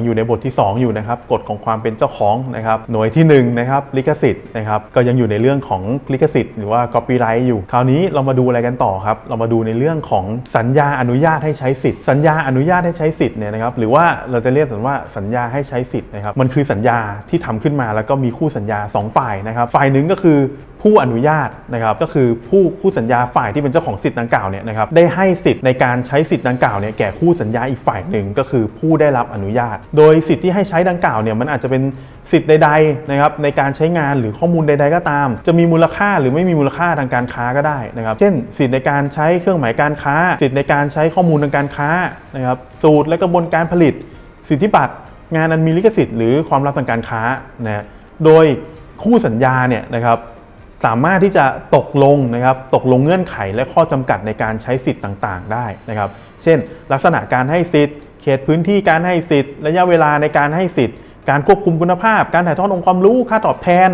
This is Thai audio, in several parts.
ยังอยู่ในบทที่ 2 อยู่นะครับกฎของความเป็นเจ้าของนะครับหน่วยที่ 1 นะครับลิขสิทธิ์นะครับก็ยังอยู่ในเรื่องของลิขสิทธิ์หรือว่า copyright อยู่ คราวนี้เรามาดูอะไรกันต่อครับ เรามาดูในเรื่องของสัญญาอนุญาตให้ใช้สิทธิ์ สัญญาอนุญาตให้ใช้สิทธิ์เนี่ยนะครับหรือว่าเราจะเรียกกันว่าสัญญาให้ใช้สิทธิ์นะครับมันคือสัญญาที่ทำขึ้นมาแล้วก็มีคู่สัญญา 2 ฝ่ายนะครับฝ่ายหนึ่งก็คือผู้อนุญาตนะครับก็คือผู้ผู้สัญญาฝ่ายที่เป็นเจ้าของสิทธิ์ดังกล่าวเนี่ยนะครับได้ให้สิทธิ์ในการใช้สิทธิ์ดังกล่าวเนี่ยแก่คู่สัญญาอีกฝ่ายหนึ่งก็คือผู้ได้รับอนุญาต โดยสิทธิ์ที่ให้ใช้ดังกล่าวเนี่ยมันอาจจะเป็นสิทธิ์ใดๆนะครับในการใช้งานหรือข้อมูลใด ๆ ก็ตาม จะมีมูลค่าหรือไม่มีมูลค่าทางการค้าก็ได้นะครับ เช่น สิทธิ์ในการใช้เครื่องหมายการค้า สิทธิ์ในการใช้ข้อมูลทางการค้านะครับสูตรและกระบวนการผลิต สิทธิบัตรงานอันมีลิขสิทธิ์หรือความลับทางการค้านะโดยคู่สัญญาเนี่ยนะครับ สามารถที่จะตกลงนะครับตกลงเงื่อนไขและข้อจำกัดในการใช้สิทธิ์ต่างๆ ได้นะครับ เช่น ลักษณะการให้สิทธิ์ เขตพื้นที่การให้สิทธิ์ระยะเวลาในการให้สิทธิ์ การควบคุมคุณภาพ การถ่ายทอดองค์ความรู้ค่าตอบแทน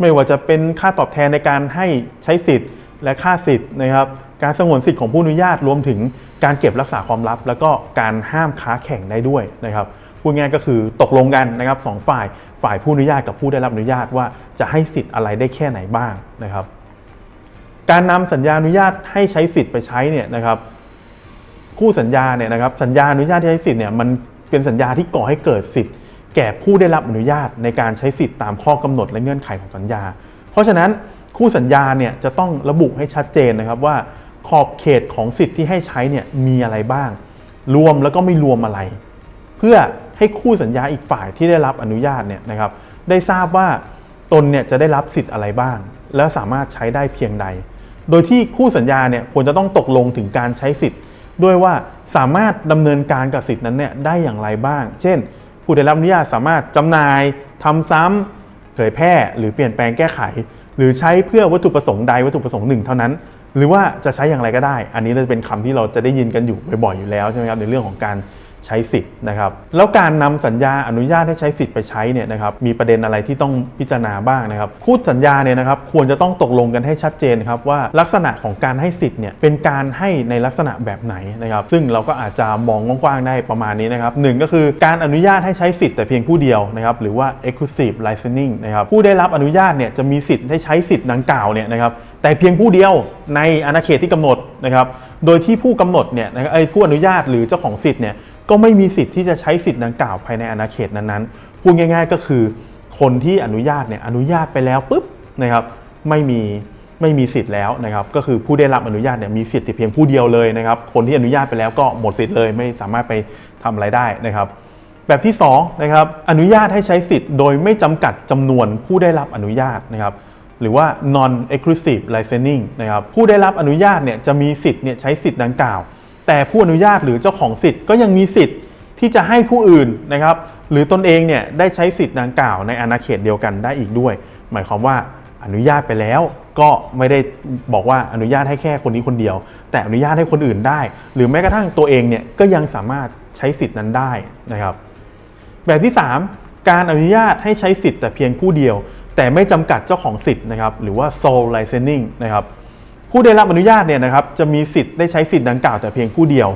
ไม่ว่าจะเป็นค่าตอบแทนในการให้ใช้สิทธิ์ และค่าสิทธิ์นะครับการสงวนสิทธิ์ของผู้อนุญาตรวมถึงการเก็บรักษาความลับ แล้วก็การห้ามค้าแข่งได้ด้วยนะครับ พูดง่ายก็คือตกลงกันนะครับสองฝ่ายฝ่ายผู้อนุญาตกับผู้ได้รับอนุญาตว่าจะให้สิทธิ์อะไรได้แค่ไหนบ้างนะครับ การนำสัญญาอนุญาตให้ใช้สิทธิ์ไปใช้เนี่ยนะครับคู่สัญญาเนี่ยนะครับสัญญาอนุญาตที่ใช้สิทธิ์เนี่ยมันเป็นสัญญาที่ก่อให้เกิดสิทธิ์ แก่ผู้ได้รับอนุญาตในการใช้สิทธิ์ตามข้อกำหนดและเงื่อนไขของสัญญา เพราะฉะนั้นคู่สัญญาเนี่ยจะต้องระบุให้ชัดเจนนะครับว่าขอบเขตของสิทธิ์ที่ให้ใช้เนี่ยมีอะไรบ้าง รวมแล้วก็ไม่รวมอะไร เพื่อ ให้คู่สัญญาอีกฝ่ายที่ได้รับอนุญาตเนี่ยนะครับได้ทราบว่าตนเนี่ยจะได้รับสิทธิ์อะไรบ้าง และสามารถใช้ได้เพียงใด โดยที่คู่สัญญาเนี่ยควรจะต้องตกลงถึงการใช้สิทธิ์ ด้วยว่าสามารถดำเนินการกับสิทธินั้นเนี่ยได้อย่างไรบ้าง เช่น ผู้ได้รับอนุญาตสามารถจำหน่ายทำซ้ำเผยแพร่หรือเปลี่ยนแปลงแก้ไข หรือใช้เพื่อวัตถุประสงค์ใดวัตถุประสงค์หนึ่งเท่านั้น หรือว่าจะใช้อย่างไรก็ได้ อันนี้จะเป็นคำที่เราจะได้ยินกันอยู่บ่อยๆอยู่แล้วใช่ไหมครับในเรื่องของการ ใช้สิทธิ์นะครับแล้วการนำสัญญาอนุญาตให้ใช้สิทธิ์ไปใช้เนี่ยนะครับมีประเด็นอะไรที่ต้องพิจารณาบ้างนะครับคู่สัญญาเนี่ยนะครับควรจะต้องตกลงกันให้ชัดเจนครับว่าลักษณะของการให้สิทธิ์เนี่ยเป็นการให้ในลักษณะแบบไหนนะครับซึ่งเราก็อาจจะมองกว้างๆได้ประมาณนี้นะครับหนึ่งก็คือการอนุญาตให้ใช้สิทธิ์แต่เพียงผู้เดียวนะครับหรือว่า exclusive licensing นะครับผู้ได้รับอนุญาตเนี่ยจะมีสิทธิ์ได้ใช้สิทธิ์ดังกล่าวเนี่ยนะครับแต่เพียงผู้เดียวในอาณาเขตที่กำหนดนะครับโดยที่ผู้กำหนดเนี่ยไอ้ผู้อนุญาตหรือเจ้าของสิทธิ์เนี่ย ก็ไม่มีสิทธิ์ที่จะใช้สิทธิ์ดังกล่าวภายในอาณาเขตนั้นๆพูดง่าย ๆ ก็คือ คนที่อนุญาตเนี่ยอนุญาตไปแล้วปุ๊บนะครับไม่มีไม่มีสิทธิ์แล้วนะครับก็คือผู้ได้รับอนุญาตเนี่ยมีสิทธิ์แต่เพียงผู้เดียวเลยนะครับคนที่อนุญาตไปแล้วก็หมดสิทธิ์เลยไม่สามารถไปทำอะไรได้นะครับ แบบที่2นะครับอนุญาตให้ใช้สิทธิ์โดยไม่จำกัดจำนวนผู้ได้รับอนุญาตนะครับหรือว่า non exclusive licensing นะครับผู้ได้รับอนุญาตเนี่ยจะมีสิทธิ์เนี่ยใช้สิทธิ์ดังกล่าว แต่ผู้อนุญาตหรือเจ้าของสิทธิ์ก็ยังมีสิทธิ์ที่จะให้ผู้อื่นนะครับ หรือตนเองเนี่ยได้ใช้สิทธิ์ดังกล่าวในอาณาเขตเดียวกันได้อีกด้วย หมายความว่าอนุญาตไปแล้วก็ไม่ได้บอกว่าอนุญาตให้แค่คนนี้คนเดียว แต่อนุญาตให้คนอื่นได้ หรือแม้กระทั่งตัวเองเนี่ยก็ยังสามารถใช้สิทธิ์นั้นได้นะครับ แบบที่ 3 การอนุญาตให้ใช้สิทธิ์แต่เพียงผู้เดียว แต่ไม่จำกัดเจ้าของสิทธิ์นะครับหรือว่า sole licensing นะครับ ผู้ได้รับอนุญาตเนี่ยนะครับจะมีสิทธิ์ได้ใช้สิทธิ์ดังกล่าวแต่เพียงผู้เดียว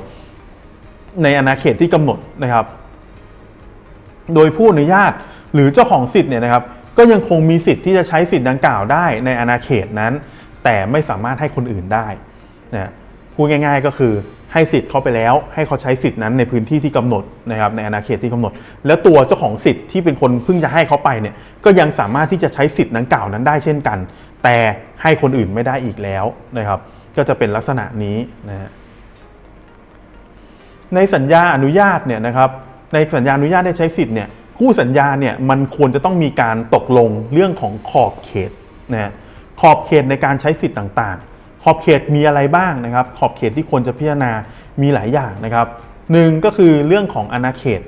ในอาณาเขตที่กำหนดนะครับ โดยผู้อนุญาตหรือเจ้าของสิทธิ์เนี่ยนะครับ ก็ยังคงมีสิทธิ์ที่จะใช้สิทธิ์ดังกล่าวได้ในอาณาเขตนั้น แต่ไม่สามารถให้คนอื่นได้นะพูดง่าย ๆ ก็คือ ให้สิทธิ์เขาไปแล้ว ให้เขาใช้สิทธิ์นั้นในพื้นที่ที่กำหนดนะครับในอาณาเขตที่กำหนด แล้วตัวเจ้าของสิทธิ์ที่เป็นคนเพิ่งจะให้เขาไปเนี่ยก็ยังสามารถที่จะใช้สิทธิ์ดังกล่าวนั้นได้เช่นกัน แต่ให้คนอื่นไม่ได้อีกแล้วนะครับ ก็จะเป็นลักษณะนี้นะฮะในสัญญาอนุญาตเนี่ยนะครับในสัญญาอนุญาตได้ใช้สิทธิ์เนี่ยคู่สัญญาเนี่ยมันควรจะต้องมีการตกลงเรื่องของขอบเขตนะฮะขอบเขตในการใช้สิทธิ์ต่าง ขอบเขตมีอะไรบ้างนะครับ ขอบเขตที่ควรจะพิจารณามีหลายอย่างนะครับหนึ่งก็คือเรื่องของอาณาเขต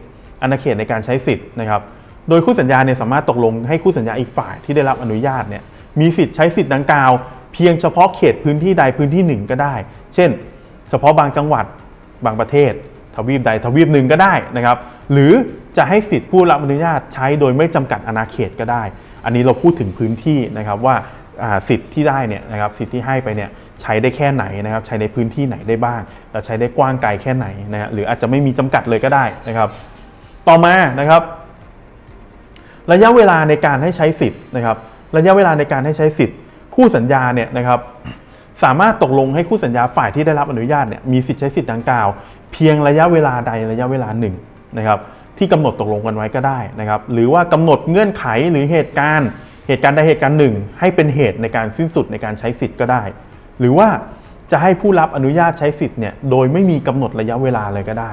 อาณาเขตในการใช้สิทธิ์นะครับ โดยคู่สัญญาเนี่ยสามารถตกลงให้คู่สัญญาอีกฝ่ายที่ได้รับอนุญาตเนี่ยมีสิทธิ์ใช้สิทธิ์ดังกล่าว เพียงเฉพาะเขตพื้นที่ใดพื้นที่หนึ่งก็ได้ เช่น เฉพาะบางจังหวัดบางประเทศ ทวีปใดทวีปหนึ่งก็ได้นะครับ หรือจะให้สิทธิผู้รับอนุญาตใช้โดยไม่จำกัดอาณาเขตก็ได้ อันนี้เราพูดถึงพื้นที่นะครับว่าอ่าสิทธิ์ที่ได้เนี่ยนะครับสิทธิ์ที่ให้ไปเนี่ย ใช้ได้แค่ไหนนะครับใช้ในพื้นที่ไหนได้บ้าง แล้วใช้ได้กว้างไกลแค่ไหนนะฮะหรืออาจจะไม่มีจำกัดเลยก็ได้นะครับ ต่อมานะครับ ระยะเวลาในการให้ใช้สิทธิ์นะครับ ระยะเวลาในการให้ใช้สิทธิ์ คู่สัญญาเนี่ยนะครับสามารถตกลงให้คู่สัญญาฝ่ายที่ได้รับอนุญาตเนี่ยมีสิทธิ์ใช้สิทธิ์ดังกล่าว เพียงระยะเวลาใดระยะเวลาหนึ่งนะครับที่กำหนดตกลงกันไว้ก็ได้นะครับ หรือว่ากำหนดเงื่อนไขหรือเหตุการณ์ เหตุการณ์ใดเหตุการณ์หนึ่ง ให้เป็นเหตุในการสิ้นสุดในการใช้สิทธิ์ก็ได้ หรือว่าจะให้ผู้รับอนุญาตใช้สิทธิ์เนี่ยโดยไม่มีกำหนดระยะเวลาเลยก็ได้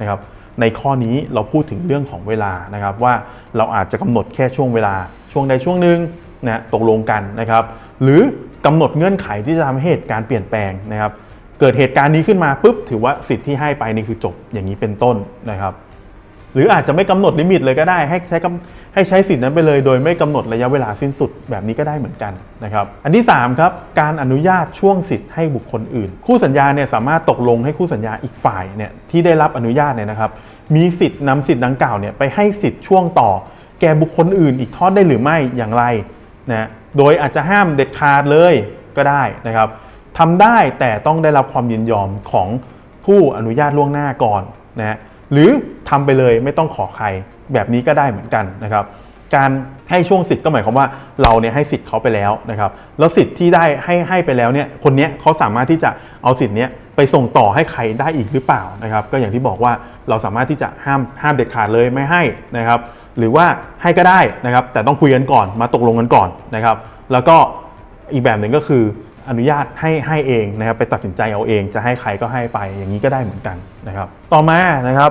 นะครับในข้อนี้เราพูดถึงเรื่องของเวลานะครับว่าเราอาจจะกำหนดแค่ช่วงเวลาช่วงใดช่วงหนึ่งนะตกลงกันนะครับ หรือกำหนดเงื่อนไขที่จะทำให้เหตุการณ์เปลี่ยนแปลงนะครับ เกิดเหตุการณ์นี้ขึ้นมาปุ๊บถือว่าสิทธิ์ที่ให้ไปนี่คือจบอย่างนี้เป็นต้นนะครับ หรืออาจจะไม่กำหนดลิมิตเลยก็ได้ ให้ใช้กำ ให้ใช้สิทธิ์นั้นไปเลยโดยไม่กำหนดระยะเวลาสิ้นสุดแบบนี้ก็ได้เหมือนกันนะครับ อันที่3ครับการอนุญาตช่วงสิทธิ์ให้บุคคลอื่น คู่สัญญาเนี่ยสามารถตกลงให้คู่สัญญาอีกฝ่ายเนี่ยที่ได้รับอนุญาตเนี่ยนะครับ มีสิทธิ์นำสิทธิ์ดังกล่าวเนี่ยไปให้สิทธิ์ช่วงต่อ แก่บุคคลอื่น อีกทอดได้หรือไม่อย่างไรนะโดยอาจจะห้ามเด็ดขาดเลยก็ได้นะครับทำได้แต่ต้องได้รับความยินยอมของผู้อนุญาตล่วงหน้าก่อนนะหรือทำไปเลยไม่ต้องขอใคร แบบนี้ก็ได้เหมือนกันนะครับ การให้ช่วงสิทธิ์ก็หมายความว่าเราเนี่ยให้สิทธิ์เขาไปแล้วนะครับ แล้วสิทธิ์ที่ได้ให้ให้ไปแล้วเนี่ยคนเนี้ยเขาสามารถที่จะเอาสิทธิ์เนี้ยไปส่งต่อให้ใครได้อีกหรือเปล่านะครับ ก็อย่างที่บอกว่าเราสามารถที่จะห้ามห้ามเด็ดขาดเลยไม่ให้นะครับ หรือว่าให้ก็ได้นะครับ แต่ต้องคุยกันก่อนมาตกลงกันก่อนนะครับ แล้วก็อีกแบบหนึ่งก็คืออนุญาตให้ให้เองนะครับ ไปตัดสินใจเอาเอง จะให้ใครก็ให้ไปอย่างนี้ก็ได้เหมือนกันนะครับ ต่อมานะครับ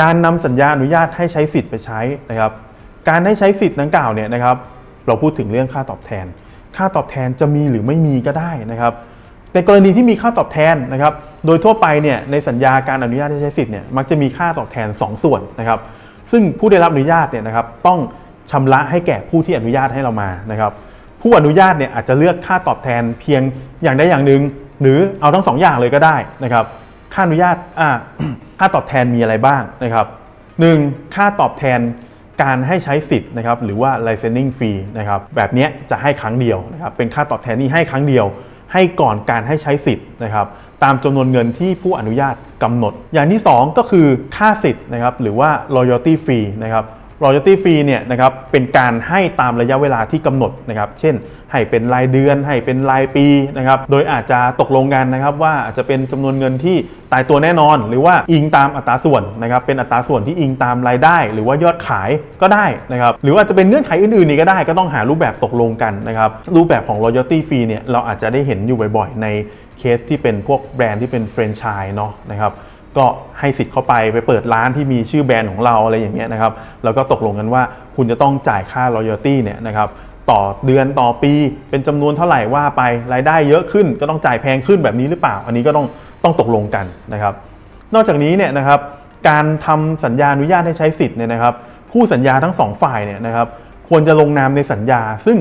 การนำสัญญาอนุญาตให้ใช้สิทธิ์ไปใช้นะครับ การให้ใช้สิทธิ์ดังกล่าวเนี่ยนะครับ เราพูดถึงเรื่องค่าตอบแทน ค่าตอบแทนจะมีหรือไม่มีก็ได้นะครับ ในกรณีที่มีค่าตอบแทนนะครับ โดยทั่วไปเนี่ยในสัญญาการอนุญาตให้ใช้สิทธิ์เนี่ยมักจะมีค่าตอบแทน 2 ส่วนนะครับ ซึ่งผู้ได้รับอนุญาตเนี่ยนะครับต้องชำระให้แก่ผู้ที่อนุญาตให้เรามานะครับ ผู้อนุญาตเนี่ยอาจจะเลือกค่าตอบแทนเพียงอย่างใดอย่างหนึ่งหรือเอาทั้งสองอย่างเลยก็ได้นะครับ ค่าอนุญาตอ่า ค่าตอบแทนมีอะไรบ้างนะครับหนึ่งค่าตอบแทนการให้ใช้สิทธิ์นะครับหรือว่า licensing fee นะครับแบบนี้จะให้ครั้งเดียวนะครับเป็นค่าตอบแทนนี่ให้ครั้งเดียว ให้ก่อนการให้ใช้สิทธิ์นะครับตามจำนวนเงินที่ผู้อนุญาตกำหนด อย่างที่ 2 ก็คือค่าสิทธิ์นะครับหรือว่า royalty fee นะครับ royalty fee เนี่ยนะครับเป็นการให้ตามระยะเวลาที่กำหนดนะครับเช่นให้เป็นรายเดือนให้เป็นรายปีนะครับโดยอาจจะตกลงกันนะครับว่าอาจจะเป็นจำนวนเงินที่ตายตัวแน่นอน หรือว่าอิงตามอัตราส่วนนะครับเป็นอัตราส่วนที่อิงตามรายได้ หรือว่ายอดขายก็ได้นะครับหรือว่าจะเป็นเงื่อนไขอื่นๆนี่ก็ได้ก็ต้องหารูปแบบตกลงกันนะครับรูปแบบของ royalty fee เนี่ยเราอาจจะได้เห็นอยู่บ่อยๆ ในเคสที่เป็นพวกแบรนด์ที่เป็นแฟรนไชส์เนาะนะครับ ก็ให้สิทธิ์เข้าไปไปเปิดร้านที่มีชื่อแบรนด์ของเราอะไรอย่างเงี้ยนะครับแล้วก็ตกลงกันว่าคุณจะต้องจ่ายค่า royalty เนี่ยนะครับต่อเดือนต่อปีเป็นจำนวนเท่าไหร่ว่าไปรายได้เยอะขึ้น ก็ต้องจ่ายแพงขึ้นแบบนี้หรือเปล่า อันนี้ก็ต้องต้องตกลงกันนะครับ นอกจากนี้เนี่ยนะครับการทำสัญญาอนุญาตให้ใช้สิทธิ์เนี่ยนะครับคู่สัญญาทั้งสองฝ่ายเนี่ยนะครับควรจะลงนามในสัญญา ซึ่ง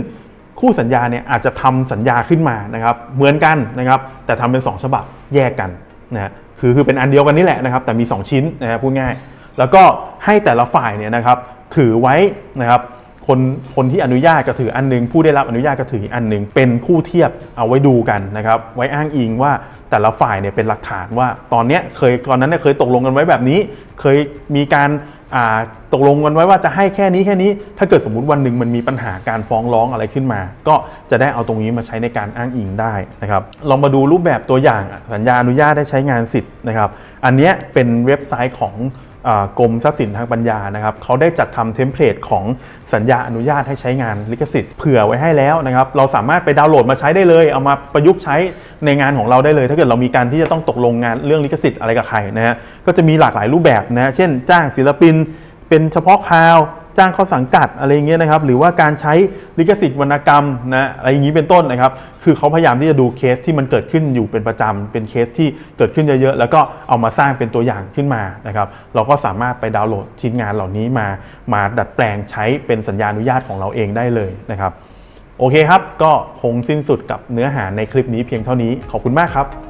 คู่สัญญาเนี่ยอาจจะทำสัญญาขึ้นมานะครับเหมือนกันนะครับแต่ทำเป็น 2 ฉบับแยกกันนะฮะ คือคือเป็นอันเดียวกันนี่แหละนะครับแต่มี 2 ชิ้นนะครับพูดง่าย แล้วก็ให้แต่ละฝ่ายเนี่ยนะครับถือไว้นะครับคนคนที่อนุญาตก็ถืออันหนึง ผู้ได้รับอนุญาตก็ถืออันหนึง เป็นคู่เทียบเอาไว้ดูกันนะครับไว้อ้างอิงว่าแต่ละฝ่ายเนี่ยเป็นหลักฐานว่าตอนเนี้ยเคยตอนนั้นเนี่ยเคยตกลงกันไว้แบบนี้ เคยมีการ ตกลงกันไว้ว่าจะให้แค่นี้แค่นี้ ถ้าเกิดสมมุติวันหนึ่งมันมีปัญหาการฟ้องร้องอะไรขึ้นมา ก็จะได้เอาตรงนี้มาใช้ในการอ้างอิงได้นะครับ ลองมาดูรูปแบบตัวอย่างสัญญาอนุญาตได้ใช้งานสิทธิ์นะครับ อันนี้เป็นเว็บไซต์ของ กรมทรัพย์สินทางปัญญานะครับเขาได้จัดทำเทมเพลตของสัญญาอนุญาตให้ใช้งานลิขสิทธิ์เผื่อไว้ให้แล้วนะครับเราสามารถไปดาวน์โหลดมาใช้ได้เลย เอามาประยุกต์ใช้ในงานของเราได้เลย ถ้าเกิดเรามีการที่จะต้องตกลงงานเรื่องลิขสิทธิ์อะไรกับใครนะฮะก็จะมีหลากหลายรูปแบบนะฮะเช่น จ้างศิลปิน เป็นเฉพาะคราว จ้างเข้าสังกัดอะไรเงี้ยนะครับหรือว่าการใช้ลิขสิทธิ์วรรณกรรมนะอะไรอย่างนี้เป็นต้นนะครับคือเขาพยายามที่จะดูเคสที่มันเกิดขึ้นอยู่เป็นประจำเป็นเคสที่เกิดขึ้นเยอะๆแล้วก็เอามาสร้างเป็นตัวอย่างขึ้นมานะครับเราก็สามารถไปดาวน์โหลดชิ้นงานเหล่านี้มา มาดัดแปลงใช้เป็นสัญญาอนุญาตของเราเองได้เลยนะครับโอเคครับ ก็คงสิ้นสุดกับเนื้อหาในคลิปนี้เพียงเท่านี้ขอบคุณมากครับ